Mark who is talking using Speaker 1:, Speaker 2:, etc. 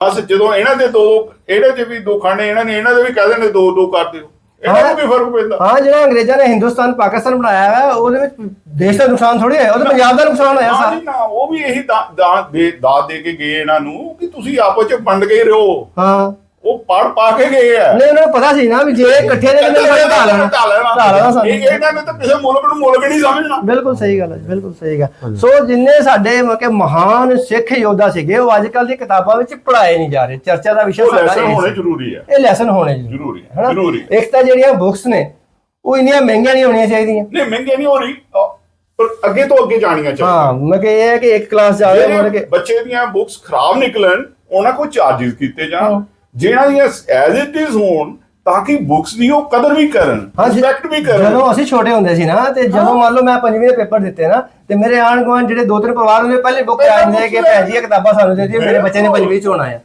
Speaker 1: ਬਸ ਜਦੋਂ ਇਹਨਾਂ ਦੇ ਦੋ ਇਹਦੇ ਚ ਵੀ ਦੋ ਖਾਣੇ ਇਹਨਾਂ ਨੇ ਇਹਨਾਂ ਦੇ ਵੀ ਕਹਿ ਦੇਣੇ ਦੋ ਦੋ ਕਰ ਦਿਓ। ਇਹਨਾਂ ਨੂੰ ਕੀ ਫ਼ਰਕ ਪੈਂਦਾ।
Speaker 2: ਹਾਂ ਜਿਹੜਾ ਅੰਗਰੇਜ਼ਾਂ ਨੇ ਹਿੰਦੁਸਤਾਨ ਪਾਕਿਸਤਾਨ ਬਣਾਇਆ ਹੈ ਉਹਦੇ ਵਿੱਚ ਦੇਸ਼ ਦਾ ਨੁਕਸਾਨ ਥੋੜੀ ਹੈ ਉਹਦੇ ਪੰਜਾਬ ਦਾ ਨੁਕਸਾਨ ਹੋਇਆ ਸਾਰਾ।
Speaker 1: ਨਾ ਉਹ ਵੀ ਇਹੀ ਦਾ ਦਾ ਦੇ ਦਾਤ ਦੇ ਕੇ ਗਏ ਇਹਨਾਂ ਨੂੰ ਕਿ ਤੁਸੀਂ ਆਪਸ ਚ ਵੰਡ ਕੇ ਰਹੋ।
Speaker 2: ਹਾਂ।
Speaker 1: ਪੜ ਪਾ ਕੇ ਗਏ ਆ।
Speaker 2: ਨਹੀਂ ਉਹਨਾਂ ਨੂੰ ਪਤਾ ਸੀ ਨਾ ਵੀ ਜੇ ਇਕੱਠੇ ਨੇ ਕਿੰਨੇ ਬੜੇ ਢਾ ਲੈਣਾ। ਢਾ ਲੈਣਾ
Speaker 1: ਇਹ
Speaker 2: ਸਾਨੂੰ
Speaker 1: ਇਹਨਾਂ ਨੇ ਤਾਂ ਕਿਸੇ ਮੁਲਕ ਨੂੰ ਮੁਲਕ ਨਹੀਂ ਸਮਝਣਾ।
Speaker 2: ਬਿਲਕੁਲ ਸਹੀ ਗੱਲ ਹੈ ਬਿਲਕੁਲ ਸਹੀ ਗੱਲ। ਸੋ ਜਿੰਨੇ ਸਾਡੇ ਮਤਲਬ ਕਿ ਮਹਾਨ ਸਿੱਖ ਯੋਧਾ ਸੀਗੇ ਉਹ ਅੱਜ ਕੱਲ ਦੀ ਕਿਤਾਬਾਂ ਵਿੱਚ ਪੜਾਏ ਨਹੀਂ ਜਾ ਰਹੇ। ਚਰਚਾ ਦਾ ਵਿਸ਼ਾ ਸਾਡਾ ਇਹ
Speaker 1: ਹੋਣੇ। ਜ਼ਰੂਰੀ ਹੈ
Speaker 2: ਇਹ ਲੈਸਨ ਹੋਣੇ
Speaker 1: ਜ਼ਰੂਰੀ ਹੈ
Speaker 2: ਹਨਾ?
Speaker 1: ਜ਼ਰੂਰੀ।
Speaker 2: ਇੱਕ ਤਾਂ ਜਿਹੜੀਆਂ ਬੁੱਕਸ ਨੇ ਉਹ ਇੰਨੀਆਂ ਮਹਿੰਗੀਆਂ ਨਹੀਂ ਹੋਣੀਆਂ ਚਾਹੀਦੀਆਂ।
Speaker 1: ਨਹੀਂ ਮਹਿੰਗੇ ਨਹੀਂ ਹੋ ਰਹੀ ਅ, ਪਰ ਅੱਗੇ ਤੋਂ ਅੱਗੇ ਜਾਣੀਆਂ ਚਾਹੀਦੀਆਂ।
Speaker 2: ਹਾਂ ਮੈਂ ਕਿ ਇਹ ਹੈ ਕਿ ਇੱਕ ਕਲਾਸ ਜਾਵੇ
Speaker 1: ਜਿਹੜੇ
Speaker 2: ਕਿ
Speaker 1: ਬੱਚੇ ਦੀਆਂ ਬੁੱਕਸ ਖਰਾਬ ਨਿਕਲਣ ਉਹਨਾਂ ਕੋ ਚਾਰजेस ਕੀਤੇ ਜਾਣ। ਜਿਹਨਾਂ ਦੀਆਂ ਐਜ਼ ਇਟ ਇਜ਼ ਹੋਣ ਤਾਂ ਕਿ ਬੁੱਕਸ ਦੀ ਉਹ ਕਦਰ ਵੀ ਕਰਨ ਰਿਸਪੈਕਟ ਵੀ ਕਰਨ।
Speaker 2: ਜਦੋਂ ਅਸੀਂ ਛੋਟੇ ਹੁੰਦੇ ਸੀ ਨਾ ਤੇ ਜਦੋਂ ਮੰਨ ਲਓ ਮੈਂ ਪੰਜਵੀਂ ਦੇ ਪੇਪਰ ਦਿੱਤੇ ਨਾ ਤੇ ਮੇਰੇ ਆਣ ਗੁਆਂਢ ਜਿਹੜੇ ਦੋ ਤਿੰਨ ਪਰਿਵਾਰ ਹੁੰਦੇ ਪਹਿਲੇ ਬੁੱਕ ਆ ਜਾਂਦੇ ਕਿ ਭੈਣ ਜੀ ਇਹ ਕਿਤਾਬਾਂ ਸਾਨੂੰ ਦੇ ਦਿਓ ਮੇਰੇ ਬੱਚੇ ਨੇ ਪੰਜਵੀਂ ਚ ਹੋਣਾ ਆ।